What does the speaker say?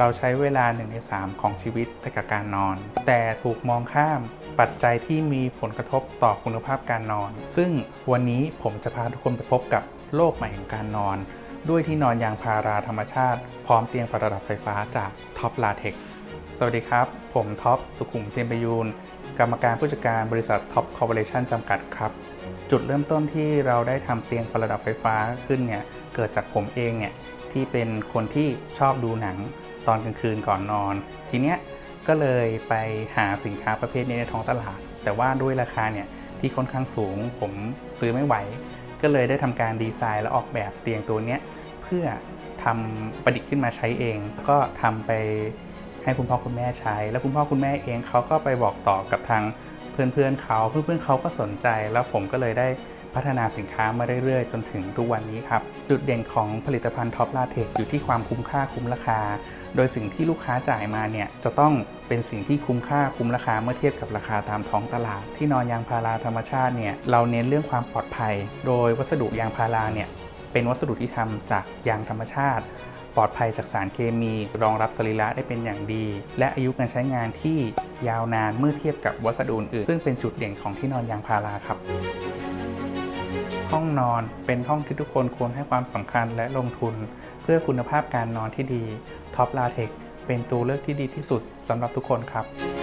เราใช้เวลา1ใน3ของชีวิตไปกับการนอน แต่ถูกมองข้ามปัจจัยที่มีผลกระทบต่อคุณภาพการนอน ซึ่งวันนี้ผมจะพาทุกคนไปพบกับโลกใหม่ของการนอน ด้วยที่นอนยางพาราธรรมชาติ พร้อมเตียงประดับไฟฟ้าจากท็อปลาเทคสวัสดีครับ ผมท็อปสุขุมเทียมประยูนกรรมการผู้จัดการบริษัทท็อปคอร์ปอเรชั่นจำกัดครับ จุดเริ่มต้นที่เราได้ทำเตียงประดับไฟฟ้าขึ้นเนี่ยเกิดจากผมเองเนี่ยที่เป็นคนที่ชอบดูหนัง ตอนกลางคืนก่อนนอน ทีเนี้ยก็เลยไปหาสินค้าประเภทนี้ในท้องตลาด แต่ว่าด้วยราคาเนี่ยที่ค่อนข้างสูงผมซื้อไม่ไหว ก็เลยได้ทำการดีไซน์และออกแบบเตียงตัวเนี้ยเพื่อทำประดิษฐ์ขึ้นมาใช้เอง ก็ทำไปให้คุณพ่อคุณแม่ใช้ แล้วคุณพ่อคุณแม่เองเขาก็ไปบอกต่อกับทาง เพื่อนๆเขาเพื่อนๆเขาก็สนใจ แล้วผมก็เลยได้พัฒนาสินค้ามาเรื่อยๆ จนถึงทุกวันนี้ครับ จุดเด่นของผลิตภัณฑ์ท็อปลาเทคอยู่ที่ความคุ้มค่าคุ้มราคา โดยสิ่งที่ลูกค้าจ่ายมาเนี่ยจะต้องเป็นสิ่งที่คุ้มค่าคุ้มราคาเมื่อเทียบกับราคาตามท้องตลาด ที่นอนยางพาราธรรมชาติเนี่ยเราเน้นเรื่องความปลอดภัย โดยวัสดุยางพาราเนี่ยเป็นวัสดุที่ทำจากยางธรรมชาติ ปลอดภัยจากสารเคมี รองรับสรีระได้เป็นอย่างดี และอายุการใช้งานที่ยาวนานเมื่อเทียบกับวัสดุอื่นซึ่งเป็นจุดเด่นของที่นอนยางพาราครับห้องนอนเป็นห้องที่ทุกคนควรให้ความสำคัญและลงทุน เพื่อคุณภาพการนอนที่ดีท็อปลาเทคเป็นตัวเลือกที่ดีที่สุดสำหรับทุกคนครับ